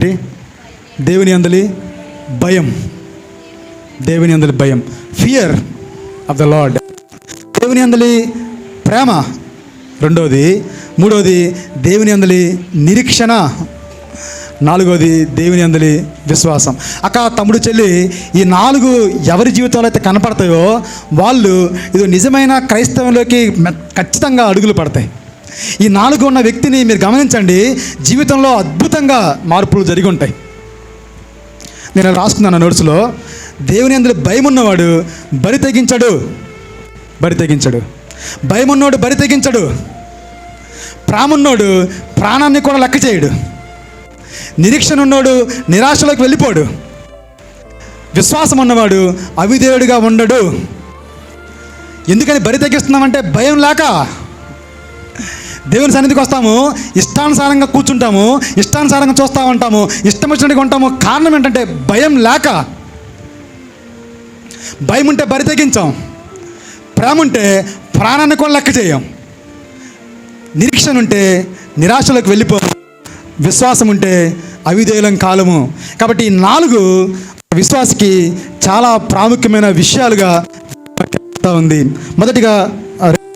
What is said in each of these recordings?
దేవుని అందలి భయం. దేవుని అందలి భయం. ఫియర్ ఆఫ్ ద లార్డ్ దేవుని అందలి ప్రేమ. రెండవది మూడవది దేవుని అందలి నిరీక్షణ. నాలుగవది దేవుని అందలి విశ్వాసం. అక్క తమ్ముడు చెల్లి ఈ నాలుగు ఎవరి జీవితంలో అయితే కనపడతాయో వాళ్ళు ఇది నిజమైన క్రైస్తవంలోకి ఖచ్చితంగా అడుగులు పడతాయి. ఈ నాలుగు ఉన్న వ్యక్తిని మీరు గమనించండి. జీవితంలో అద్భుతంగా మార్పులు జరిగి ఉంటాయి. నేను రాసుకున్నాను నోట్స్లో. దేవుని అందులో భయం ఉన్నవాడు బరి తెగించడు. బరి తెగించడు. భయం ఉన్నోడు బరి తెగించడు. ప్రామున్నోడు ప్రాణాన్ని కూడా లెక్క చేయడు. నిరీక్షణ ఉన్నోడు నిరాశలోకి వెళ్ళిపోడు. విశ్వాసం ఉన్నవాడు అవిదేవుడిగా ఉండడు. ఎందుకని బరి తగ్గిస్తున్నామంటే భయం లేక? దేవుని సన్నిధికి వస్తాము ఇష్టానుసారంగా కూర్చుంటాము ఇష్టానుసారంగా చూస్తూ ఉంటాము ఇష్టం వచ్చినట్టుగా ఉంటాము. కారణం ఏంటంటే భయం లేక భయం ఉంటే బరి తెగించాం. ప్రేమ ఉంటే ప్రాణాన్ని కూడా లెక్క చేయం. నిరీక్షణ ఉంటే నిరాశలోకి వెళ్ళిపో. విశ్వాసం ఉంటే అవిధేయులం కాలము. కాబట్టి ఈ నాలుగు విశ్వాసకి చాలా ప్రాముఖ్యమైన విషయాలుగా ఉంది. మొదటిగా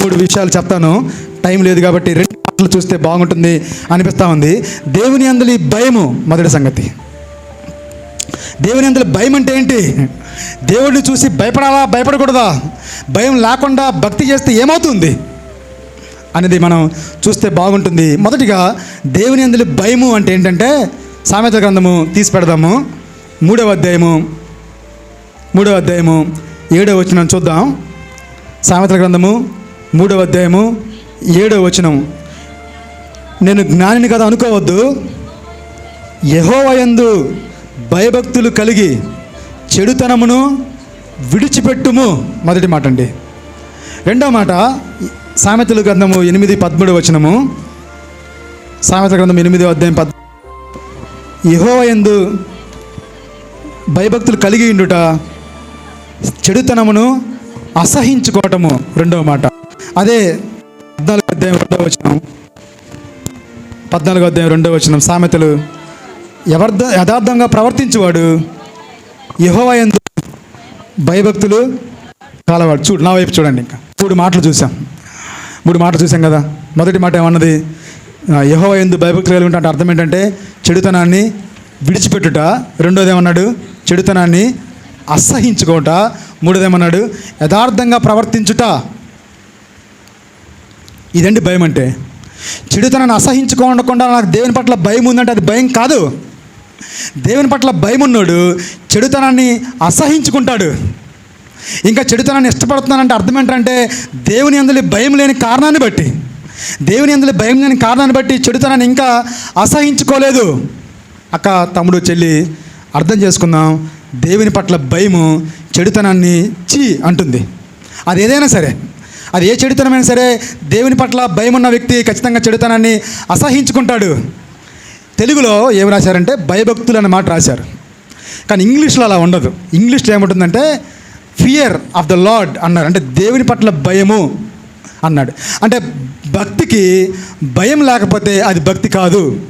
మూడు విషయాలు చెప్తాను. టైం లేదు కాబట్టి రెండు మాటలు చూస్తే బాగుంటుంది అనిపిస్తూ ఉంది. దేవుని అందలి భయము మొదటి సంగతి. దేవుని అందరి భయం అంటే ఏంటి? దేవుడిని చూసి భయపడాలా భయపడకూడదా? భయం లేకుండా భక్తి చేస్తే ఏమవుతుంది? అనేది మనం చూస్తే బాగుంటుంది. మొదటిగా దేవుని అందరి భయము అంటే ఏంటంటే సామెత గ్రంథము తీసి పెడదాము. మూడవ అధ్యాయము మూడవ అధ్యాయము ఏడవ వచ్చిన చూద్దాం. సామెతల గ్రంథము మూడవ అధ్యాయము ఏడవ వచనం నేను జ్ఞానిని కదా అనుకోవద్దు. యహోవయందు భయభక్తులు కలిగి చెడుతనమును విడిచిపెట్టుము. మొదటి మాట అండి. రెండవ మాట సామెతలు గ్రంథము ఎనిమిది పదమూడు వచనము. సామెతల గ్రంథం ఎనిమిదో అధ్యాయం పద్ యహోవయందు భయభక్తులు కలిగి ఉండుట చెడుతనమును అసహించుకోవటము. రెండవ మాట. అదే పద్నాలుగు అధ్యాయం రెండవ వచనం. పద్నాలుగు అధ్యాయం రెండవ వచనం. సామెతలు యవర్ధ యథార్థంగా ప్రవర్తించేవాడు యహోవయందు భయభక్తులు కాలవాడు. చూడు నా వైపు చూడండి ఇంకా. మూడు మాటలు చూసాం. మూడు మాటలు చూసాం కదా? మొదటి మాట ఏమన్నది? యహోవ ఎందు భయభక్తులు కలిగి ఉంటే అర్థం ఏంటంటే చెడుతనాన్ని విడిచిపెట్టుట. రెండోది ఏమన్నాడు? చెడుతనాన్ని అసహించుకోట. మూడోదేమన్నాడు యథార్థంగా ప్రవర్తించుట. ఇదండి భయం అంటే. చెడుతనాన్ని అసహించుకోకుండా నాకు దేవుని పట్ల భయం ఉందంటే అది భయం కాదు. దేవుని పట్ల భయం ఉన్నాడు చెడుతనాన్ని అసహించుకుంటాడు. ఇంకా చెడుతనాన్ని ఇష్టపడుతున్నానంటే అర్థం ఏంటంటే దేవుని అందులో భయం లేని కారణాన్ని బట్టి. దేవుని అందులో భయం లేని కారణాన్ని బట్టి చెడుతనాన్ని ఇంకా అసహించుకోలేదు. అక్క తమ్ముడు చెల్లి అర్థం చేసుకుందాం. దేవుని పట్ల భయము చెడుతనాన్ని చీ అంటుంది. అది ఏదైనా సరే. అది ఏ చెడుతనమైనా సరే దేవుని పట్ల భయం ఉన్న వ్యక్తి ఖచ్చితంగా చెడుతనాన్ని అసహించుకుంటాడు. తెలుగులో ఏం రాశారంటే భయభక్తులు అన్న మాట రాశారు. కానీ ఇంగ్లీష్లో అలా ఉండదు. ఇంగ్లీష్లో ఏముంటుందంటే ఫియర్ ఆఫ్ ద లార్డ్ అన్నారు. అంటే దేవుని పట్ల భయము అన్నాడు. అంటే భక్తికి భయం లేకపోతే అది భక్తి కాదు.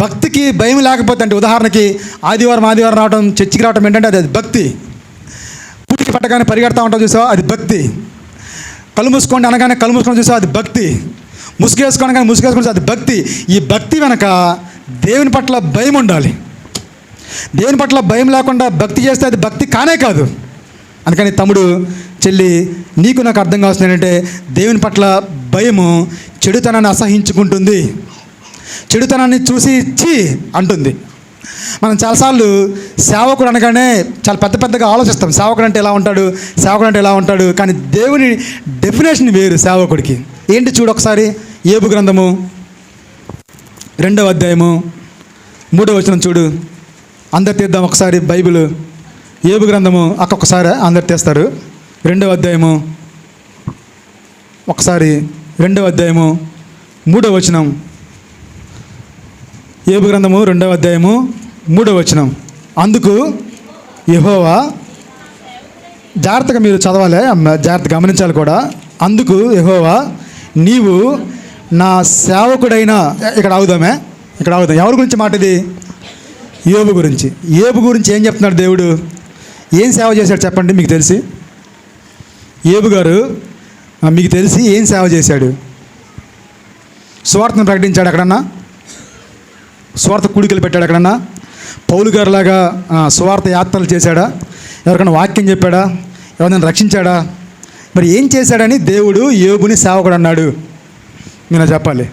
భక్తికి భయం లేకపోతే అంటే ఉదాహరణకి ఆదివారం ఆదివారం రావడం చర్చికి రావడం ఏంటంటే అది అది భక్తి. పుట్టికి పట్టగానే పరిగెడతా ఉంటాం చూసావా? అది భక్తి. కళ్ళు మూసుకోండి అనగానే కళ్ళు మూసుకొని అది భక్తి. ముసుగేసుకోండి కానీ ముసుగేసుకొని అది భక్తి. ఈ భక్తి వెనక దేవుని పట్ల భయం ఉండాలి. దేవుని పట్ల భయం లేకుండా భక్తి చేస్తే అది భక్తి కానే కాదు. అందుకని తమ్ముడు చెల్లి నీకు నాకు అర్థం కావాల్సింది ఏంటంటే దేవుని పట్ల భయము చెడుతనాన్ని అసహించుకుంటుంది. చెడుతనాన్ని చూసి చీ అంటుంది. మనం చాలాసార్లు సేవకుడు అనగానే చాలా పెద్ద పెద్దగా ఆలోచిస్తాం. సేవకుడు అంటే ఎలా ఉంటాడు? సేవకుడు అంటే ఎలా ఉంటాడు? కానీ దేవుని డెఫినేషన్ వేరు సేవకుడికి. ఏంటి చూడు ఒకసారి? ఏబు గ్రంథము రెండవ అధ్యాయము మూడవ వచనం చూడు. అందరు తీద్దాం ఒకసారి బైబిల్. ఏబు గ్రంథము అక్క ఒకసారి అందరు తీస్తారు. రెండవ అధ్యాయము ఒకసారి రెండవ అధ్యాయము మూడవ వచనం. ఏబు గ్రంథము రెండవ అధ్యాయము మూడవ వచనం. అందుకు యహోవా జాగ్రత్తగా మీరు చదవాలి జాగ్రత్త గమనించాలి కూడా. అందుకు యహోవా నీవు నా సేవకుడైన ఇక్కడ ఆగుదామే ఇక్కడ ఆగుదాం. ఎవరి గురించి మాట ఇది? యోబు గురించి. ఏబు గురించి ఏం చెప్తున్నాడు దేవుడు? ఏం సేవ చేశాడు చెప్పండి మీకు తెలిసి? ఏబు గారు మీకు తెలిసి ఏం సేవ చేశాడు? స్వార్థను ప్రకటించాడు ఎక్కడన్నా? స్వార్థ కూడికలు పెట్టాడు ఎక్కడన్నా? పౌలు గారిలాగా సువార్త యాత్రలు చేశాడా? ఎవరికైనా వాక్యం చెప్పాడా? ఎవరైనా రక్షించాడా? మరి ఏం చేశాడని దేవుడు యోగుని సేవకుడు అన్నాడు. నేను చెప్పాలి.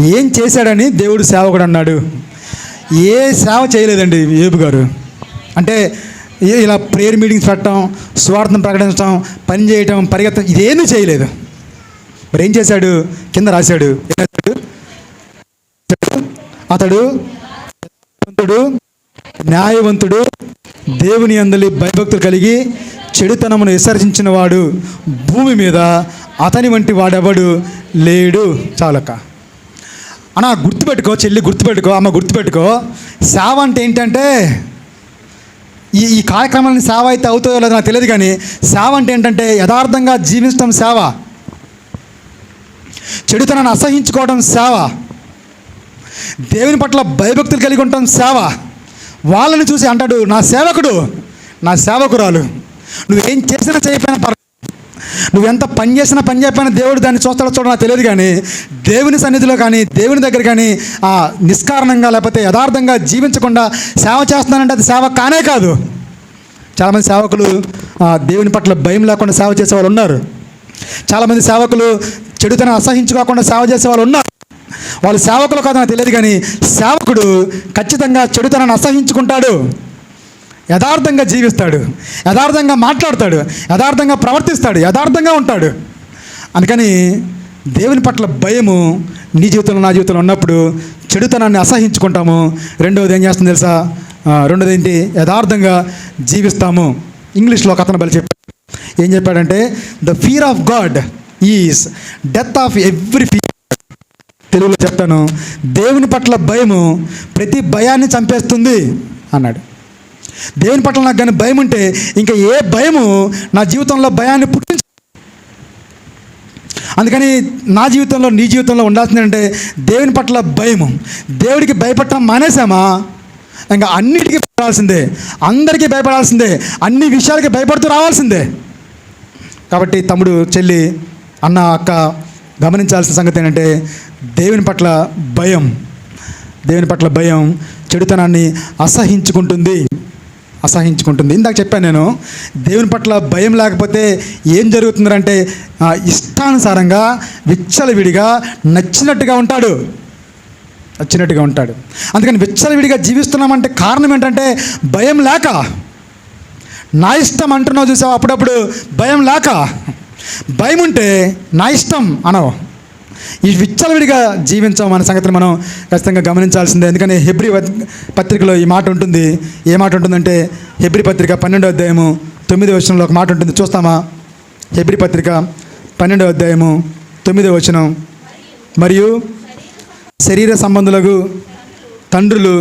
ఏం చేశాడని దేవుడు సేవకుడు అన్నాడు. ఏ సేవ చేయలేదండి ఏబు గారు. అంటే ఏ- ఇలా ప్రేయర్ మీటింగ్స్ పెట్టడం స్వార్థం ప్రకటించడం పని చేయటం పరిగెత్తడం ఇదేమీ చేయలేదు. మరి ఏం చేశాడు? కింద రాశాడు? అతడు న్యాయవంతుడు న్యాయవంతుడు దేవుని అందలి భయభక్తులు కలిగి చెడుతనమును విసర్జించిన వాడు భూమి మీద అతని వంటి వాడెవడు లేడు. చాలక. అన్న గుర్తుపెట్టుకో చెల్లి గుర్తుపెట్టుకో అమ్మ గుర్తుపెట్టుకో. సేవ అంటే ఏంటంటే ఈ ఈ కార్యక్రమాన్ని సేవ అయితే అవుతుందో లేదో నాకు తెలియదు కానీ సేవ అంటే ఏంటంటే యథార్థంగా జీవించడం సేవ. చెడుతనాన్ని అసహించుకోవడం సేవ. దేవుని పట్ల భయభక్తులు కలిగి ఉంటాం సేవ. వాళ్ళని చూసి అంటాడు నా సేవకుడు నా సేవకురాలు నువ్వేం చేసినా చేయకపోయినా పర్వాలేదు. నువ్వెంత పని చేసినా పని చేయకపోయినా దేవుడు దాన్ని చూస్తాడో చూడ నాకు తెలియదు కానీ దేవుని సన్నిధిలో కానీ దేవుని దగ్గర కానీ ఆ నిష్కారణంగా లేకపోతే యథార్థంగా జీవించకుండా సేవ చేస్తున్నానంటే అది సేవ కానే కాదు. చాలామంది సేవకులు ఆ, దేవుని పట్ల భయం లేకుండా సేవ చేసే వాళ్ళు ఉన్నారు. చాలామంది సేవకులు చెడుతనం అసహించుకోకుండా సేవ చేసే వాళ్ళు ఉన్నారు. వాళ్ళు సేవకులు కాదని తెలియదు కానీ సేవకుడు ఖచ్చితంగా చెడుతనాన్ని అసహించుకుంటాడు. యథార్థంగా జీవిస్తాడు. యథార్థంగా మాట్లాడతాడు. యథార్థంగా ప్రవర్తిస్తాడు. యథార్థంగా ఉంటాడు. అందుకని దేవుని పట్ల భయము నీ జీవితంలో నా జీవితంలో ఉన్నప్పుడు చెడుతనాన్ని అసహించుకుంటాము. రెండవది ఏం చేస్తుంది తెలుసా? రెండోది ఏంటి? యథార్థంగా జీవిస్తాము. ఇంగ్లీష్లో ఒక అతను బలి చెప్పాడు. ఏం చెప్పాడంటే the fear of God is death of every fear తెలుగులో చెప్తాను దేవుని పట్ల భయము ప్రతి భయాన్ని చంపేస్తుంది అన్నాడు. దేవుని పట్ల నాకు కానీ భయం ఉంటే ఇంకా ఏ భయము నా జీవితంలో భయాన్ని పుట్టించ అందుకని నా జీవితంలో నీ జీవితంలో ఉండాల్సింది అంటే దేవుని పట్ల భయము. దేవుడికి భయపడటం మానేసామా ఇంకా అన్నిటికీ భయపడాల్సిందే. అందరికీ భయపడాల్సిందే. అన్ని విషయాలకి భయపడుతూ రావాల్సిందే. కాబట్టి తమ్ముడు చెల్లి అన్న అక్క గమనించాల్సిన సంగతి ఏంటంటే దేవుని పట్ల భయం దేవుని పట్ల భయం చెడుతనాన్ని అసహించుకుంటుంది అసహించుకుంటుంది. ఇందాక చెప్పాను నేను దేవుని పట్ల భయం లేకపోతే ఏం జరుగుతుందంటే ఇష్టానుసారంగా విచ్చలవిడిగా నచ్చినట్టుగా ఉంటాడు. నచ్చినట్టుగా ఉంటాడు. అందుకని విచ్చలవిడిగా జీవిస్తున్నామంటే కారణం ఏంటంటే భయం లేక. నా ఇష్టం అంటున్నావు చూసావు? అప్పుడప్పుడు భయం లేక. భయం ఉంటే నా ఇష్టం అనవు. ఈ విచ్చలవిడిగా జీవించాం అనే సంగతిని మనం ఖచ్చితంగా గమనించాల్సిందే. ఎందుకని హెబ్రి పత్రికలో ఈ మాట ఉంటుంది. ఏ మాట ఉంటుందంటే హెబ్రి పత్రిక పన్నెండో అధ్యాయము తొమ్మిదో వచనంలో ఒక మాట ఉంటుంది. చూస్తామా? హెబ్రి పత్రిక పన్నెండో అధ్యాయము తొమ్మిదో వచనం. మరియు శరీర సంబంధులకు తండ్రులు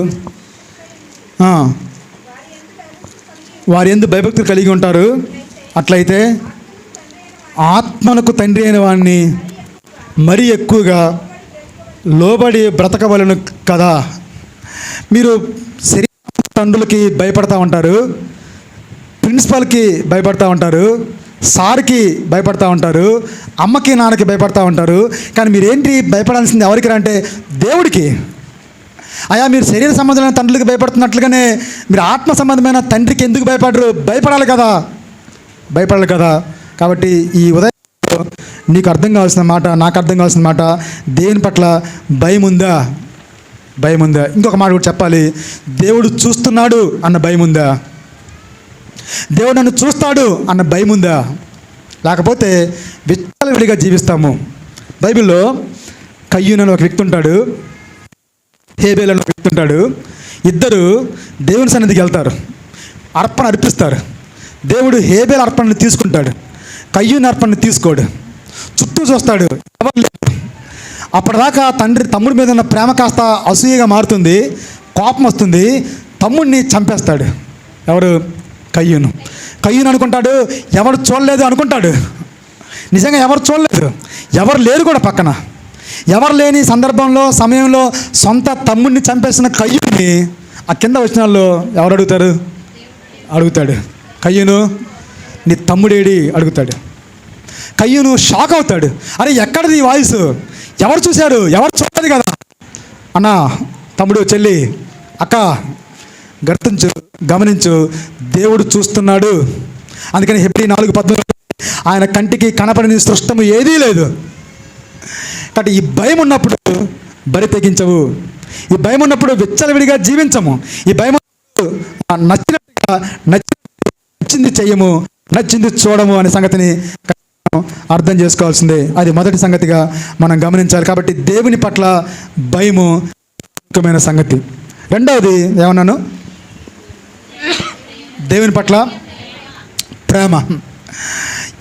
వారి ఎందు భయభక్తులు కలిగి ఉంటారు. అట్లయితే ఆత్మలకు తండ్రి అయిన వాడిని మరీ ఎక్కువగా లోబడి బ్రతకవలను కదా. మీరు శరీర తండ్రులకి భయపడతా ఉంటారు ప్రిన్సిపల్కి భయపడతా ఉంటారు సార్కి భయపడతా ఉంటారు అమ్మకి నాన్నకి భయపడతా ఉంటారు. కానీ మీరేంటి భయపడాల్సింది ఎవరికి రా అంటే దేవుడికి. అయా మీరు శరీర సంబంధమైన తండ్రులకి భయపడుతున్నట్లుగానే మీరు ఆత్మ సంబంధమైన తండ్రికి ఎందుకు భయపడరు? భయపడాలి కదా. భయపడాలి కదా. కాబట్టి ఈ ఉదయం నీకు అర్థం కావాల్సిన మాట నాకు అర్థం కావాల్సిన మాట దేవుని పట్ల భయం ఉందా? భయం ఉందా? ఇంకొక మాట కూడా చెప్పాలి. దేవుడు చూస్తున్నాడు అన్న భయం ఉందా? దేవుడు నన్ను చూస్తాడు అన్న భయం ఉందా? లేకపోతే విచ్చలవిడిగా జీవిస్తాము. బైబిల్లో కయ్యూన్ అని ఒక వ్యక్తి ఉంటాడు హేబేల్ అని ఒక వ్యక్తి ఉంటాడు. ఇద్దరు దేవుని సన్నిధికి వెళ్తారు. అర్పణ అర్పిస్తారు. దేవుడు హేబేల్ అర్పణను తీసుకుంటాడు. కయ్యూ నర్పణని తీసుకోడు. చుట్టూ చూస్తాడు. ఎవరు లేరు. అప్పటిదాకా తండ్రి తమ్ముడి మీద ఉన్న ప్రేమ కాస్త అసూయగా మారుతుంది. కోపం వస్తుంది. తమ్ముడిని చంపేస్తాడు. ఎవరు కయ్యూను. కయ్యూను అనుకుంటాడు. ఎవరు చూడలేదు అనుకుంటాడు. నిజంగా ఎవరు చూడలేదు? ఎవరు లేరు కూడా పక్కన. ఎవరు లేని సందర్భంలో సమయంలో సొంత తమ్ముడిని చంపేసిన కయ్యూని ఆ కింద వచ్చిన వాళ్ళు ఎవరు అడుగుతారు? అడుగుతాడు. కయ్యూను? నీ తమ్ముడేడి అడుగుతాడు. కయ్యను షాక్ అవుతాడు. అరే ఎక్కడిది వాయిస్ ఎవరు చూశారు? ఎవరు చూడదు కదా? అన్న తమ్ముడు చెల్లి అక్క గర్తించు గమనించు దేవుడు చూస్తున్నాడు. అందుకని హెబ్రి నాలుగు పద్నాలుగు ఆయన కంటికి కనపడని సృష్టము ఏదీ లేదు. కాబట్టి ఈ భయం ఉన్నప్పుడు బరి తెగించవు. ఈ భయం ఉన్నప్పుడు విచ్చలవిడిగా జీవించము. ఈ భయం నచ్చినట్టుగా నచ్చి నచ్చింది చెయ్యము. నచ్చింది చూడము అనే సంగతిని అర్థం చేసుకోవాల్సిందే. అది మొదటి సంగతిగా మనం గమనించాలి. కాబట్టి దేవుని పట్ల భయము ముఖ్యమైన సంగతి. రెండవది ఏమన్నాను? దేవుని పట్ల ప్రేమ.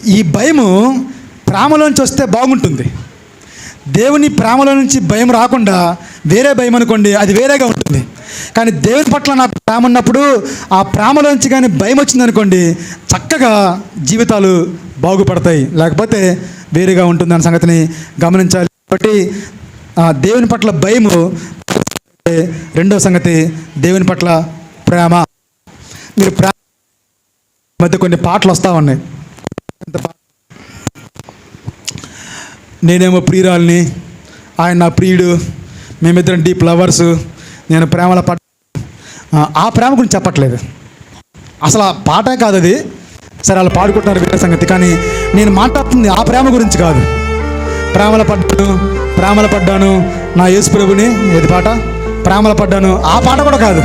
ఈ భయము ప్రేమలోంచి వస్తే బాగుంటుంది. దేవుని ప్రేమలో నుంచి భయం రాకుండా వేరే భయం అనుకోండి అది వేరేగా ఉంటుంది. కానీ దేవుని పట్ల నాకు ప్రేమ ఉన్నప్పుడు ఆ ప్రేమలోంచి కానీ భయం వచ్చిందనుకోండి చక్కగా జీవితాలు బాగుపడతాయి. లేకపోతే వేరుగా ఉంటుంది అనే సంగతిని గమనించాలి. కాబట్టి ఆ దేవుని పట్ల భయము రెండవ సంగతి దేవుని పట్ల ప్రేమ. మీరు ప్రేమ మధ్య కొన్ని పాటలు వస్తూ ఉన్నాయి. నేనేమో ప్రియురాల్ని ఆయన నా ప్రియుడు మేమిద్దరం డీప్ లవర్స్. నేను ప్రేమలో పాట ఆ, ప్రేమ గురించి చెప్పట్లేదు. అసలు ఆ పాటే కాదు అది. సరే వాళ్ళు పాడుకుంటున్నారు వేరే సంగతి కానీ నేను మాట్లాడుతుంది ఆ ప్రేమ గురించి కాదు. ప్రేమలో పడ్డాను ప్రేమలో పడ్డాను నా యేసు ప్రభుని ఏది పాట? ప్రేమలో పడ్డాను. ఆ పాట కూడా కాదు.